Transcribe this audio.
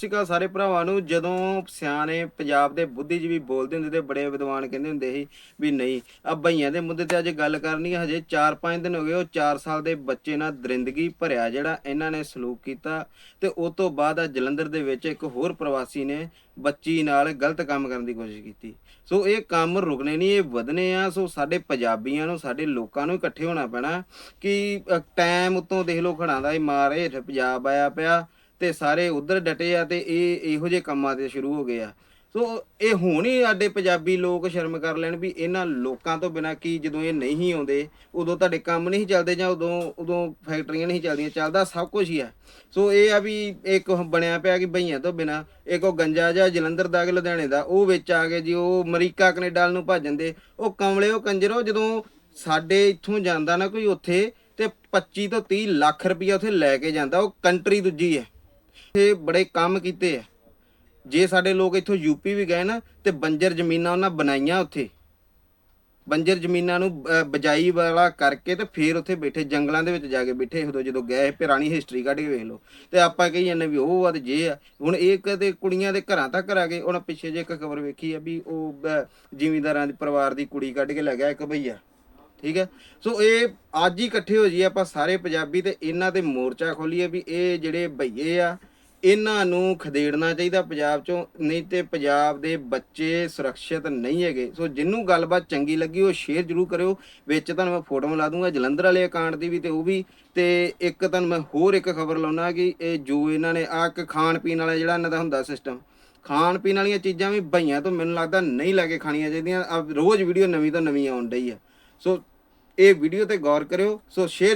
ਸਤਿ ਸ਼੍ਰੀ ਅਕਾਲ ਸਾਰੇ ਭਰਾਵਾਂ ਨੂੰ, ਜਦੋਂ ਸਿਆਣੇ ਪੰਜਾਬ ਦੇ ਬੁੱਧੀਜੀਵੀ ਬੋਲਦੇ ਹੁੰਦੇ ਤੇ ਬੜੇ ਵਿਦਵਾਨ ਕਹਿੰਦੇ ਹੁੰਦੇ ਸੀ ਵੀ ਨਹੀਂ ਆ ਭਈਆਂ ਦੇ ਮੁੱਦੇ ਤੇ ਅੱਜ ਗੱਲ ਕਰਨੀ ਹੈ ਹਜੇ 4-5 ਦਿਨ ਹੋ ਗਏ, ਉਹ 4 ਸਾਲ ਦੇ ਬੱਚੇ ਨਾਲ ਦਰਿੰਦਗੀ ਭਰਿਆ ਜਿਹੜਾ ਇਹਨਾਂ ਨੇ ਸਲੂਕ ਕੀਤਾ ਤੇ ਉਸ ਤੋਂ ਬਾਅਦ ਆ ਜਲੰਧਰ ਦੇ ਵਿੱਚ ਇੱਕ ਹੋਰ ਪ੍ਰਵਾਸੀ ਨੇ ਬੱਚੀ ਨਾਲ ਗਲਤ ਕੰਮ ਕਰਨ ਦੀ ਕੋਸ਼ਿਸ਼ ਕੀਤੀ। ਸੋ ਇਹ ਕੰਮ ਰੁਕਣੇ ਨਹੀਂ, ਇਹ ਵਧਨੇ ਆ, ਸੋ ਸਾਡੇ ਪੰਜਾਬੀਆਂ ਨੂੰ, ਸਾਡੇ ਲੋਕਾਂ ਨੂੰ ਇਕੱਠੇ ਹੋਣਾ ਪੈਣਾ ਕਿ ਟਾਈਮ ਉਤੋਂ ਦੇਖ ਲਓ ਖੜਾਂ ਦਾ ਇਹ ਮਾਰ ਹੇਠ ਪੰਜਾਬ ਆਇਆ ਪਿਆ। ਤੇ ਸਾਰੇ ਉਧਰ ਡਟੇ ਆ ਤੇ ਇਹ ਇਹੋ ਜਿਹੇ ਕੰਮਾਂ ਤੇ ਸ਼ੁਰੂ ਹੋ ਗਏ ਆ। ਸੋ ਇਹ ਹੁਣ ਹੀ ਸਾਡੇ ਪੰਜਾਬੀ ਲੋਕ ਸ਼ਰਮ ਕਰ ਲੈਣ ਵੀ ਇਹਨਾਂ ਲੋਕਾਂ ਤੋਂ ਬਿਨਾ ਕੀ ਜਦੋਂ ਇਹ ਨਹੀਂ ਆਉਂਦੇ, ਉਦੋਂ ਤੁਹਾਡੇ ਕੰਮ ਨਹੀਂ ਚੱਲਦੇ ਜਾਂ ਉਦੋਂ ਉਦੋਂ ਫੈਕਟਰੀਆਂ ਨਹੀਂ ਚੱਲਦੀਆਂ, ਚੱਲਦਾ ਸਭ ਕੁਝ ਹੀ ਆ। ਸੋ ਇਹ ਆ ਵੀ ਇੱਕ ਬਣਿਆ ਪਿਆ ਕਿ ਬਈਆਂ ਤੋਂ ਬਿਨਾ, ਇੱਕ ਉਹ ਗੰਜਾ ਜਾਂ ਜਲੰਧਰ ਦਾ ਕਿ ਲੁਧਿਆਣੇ ਦਾ, ਉਹ ਵਿੱਚ ਆ ਕੇ ਜੀ ਉਹ ਅਮਰੀਕਾ, ਕੈਨੇਡਾ ਨੂੰ ਭੱਜ ਜਾਂਦੇ, ਉਹ ਕਮਲੇ ਉਹ ਕੰਜਰੋ ਜਦੋਂ ਸਾਡੇ ਇੱਥੋਂ ਜਾਂਦਾ ਨਾ ਕੋਈ ਉੱਥੇ, ਤੇ 25 ਤੋਂ 30 ਲੱਖ ਰੁਪਈਆ ਉੱਥੇ ਲੈ ਕੇ ਜਾਂਦਾ, ਉਹ ਕੰਟਰੀ ਦੂਜੀ ਹੈ। ਇਹ ਬੜੇ ਕੰਮ ਕੀਤੇ ਆ। ਜੇ ਸਾਡੇ ਲੋਕ ਇੱਥੋਂ ਯੂਪੀ ਵੀ ਗਏ ਨਾ ਤੇ ਬੰਜਰ ਜ਼ਮੀਨਾਂ ਉਹਨਾਂ ਬਣਾਈਆਂ ਉੱਥੇ। ਬੰਜਰ ਜ਼ਮੀਨਾਂ ਨੂੰ ਅਹ, ਬਜਾਈ ਵਾਲਾ ਕਰਕੇ ਤੇ ਫੇਰ ਉੱਥੇ ਬੈਠੇ ਜੰਗਲਾਂ ਦੇ ਵਿੱਚ ਜਾ ਕੇ ਬੈਠੇ ਉਦੋਂ ਜਦੋਂ ਗਏ ਪੁਰਾਣੀ ਹਿਸਟਰੀ ਕੱਢ ਕੇ ਵੇਖ ਲਓ। ਤੇ ਆਪਾਂ ਕਹੀ ਜਾਂਦੇ ਵੀ ਉਹ ਆ ਤੇ ਜੇ ਆ। ਹੁਣ ਇਹ ਕਦੇ ਕੁੜੀਆਂ ਦੇ ਘਰਾਂ ਤੱਕ ਆ ਗਏ ਉਹਨਾਂ ਪਿੱਛੇ ਜੇ ਇੱਕ ਖਬਰ ਵੇਖੀ ਆ ਵੀ ਉਹ ਅਹ, ਜ਼ਿਮੀਂਦਾਰਾਂ ਦੇ ਪਰਿਵਾਰ ਦੀ ਕੁੜੀ ਕੱਢ ਕੇ ਲੈ ਗਿਆ ਇੱਕ ਭਈਆ। ਠੀਕ ਹੈ? ਸੋ ਇਹ ਅੱਜ ਹੀ ਇਕੱਠੇ ਹੋ ਜੀ ਆਪਾਂ ਸਾਰੇ ਪੰਜਾਬੀ ਤੇ ਇਹਨਾਂ ਤੇ ਮੋਰਚਾ ਖੋਲੀਏ ਵੀ ਇਹ ਜਿਹੜੇ ਭਈਏ ਆ, ਇਹਨਾਂ ਨੂੰ ਖਦੇੜਨਾ ਚਾਹੀਦਾ ਪੰਜਾਬ ਚੋਂ, ਨਹੀਂ ਤੇ ਪੰਜਾਬ ਦੇ ਬੱਚੇ ਸੁਰੱਖਿਅਤ ਨਹੀਂ ਹੈਗੇ। ਸੋ ਜਿੰਨੂੰ ਗੱਲਬਾਤ ਚੰਗੀ ਲੱਗੀ ਉਹ ਸ਼ੇਅਰ ਜਰੂਰ ਕਰਿਓ। ਵਿੱਚ ਤੁਹਾਨੂੰ ਮੈਂ ਫੋਟੋ ਲਾ ਦੂੰਗਾ, ਜਲੰਧਰ ਵਾਲੇ ਅਕਾਊਂਟ ਦੀ ਵੀ ਤੇ ਉਹ ਵੀ। ਤੇ ਇੱਕ ਤੁਹਾਨੂੰ ਮੈਂ ਹੋਰ ਇੱਕ ਖਬਰ ਲਾਉਣਾ ਕਿ ਇਹ ਜੋ ਇਹਨਾਂ ਨੇ ਆ ਇੱਕ ਖਾਣ ਪੀਣ ਵਾਲਾ ਜਿਹੜਾ ਇਹਨਾਂ ਦਾ ਹੁੰਦਾ ਸਿਸਟਮ ਖਾਣ ਪੀਣ ਵਾਲੀਆਂ ਚੀਜ਼ਾਂ ਵੀ ਭਈਆਂ ਤੋਂ ਮੈਨੂੰ ਲੱਗਦਾ ਨਹੀਂ ਲੈ ਕੇ ਖਾਣੀਆਂ ਚਾਹੀਦੀਆਂ। ਆਹ ਰੋਜ਼ ਵੀਡੀਓ ਨਵੀਂ ਤੋਂ ਨਵੀਂ ਆਉਣ ਡਈ ਆ। ਸੋ ਇਹ ਵੀਡੀਓ ਤੇ ਗੌਰ ਕਰਿਓ। So share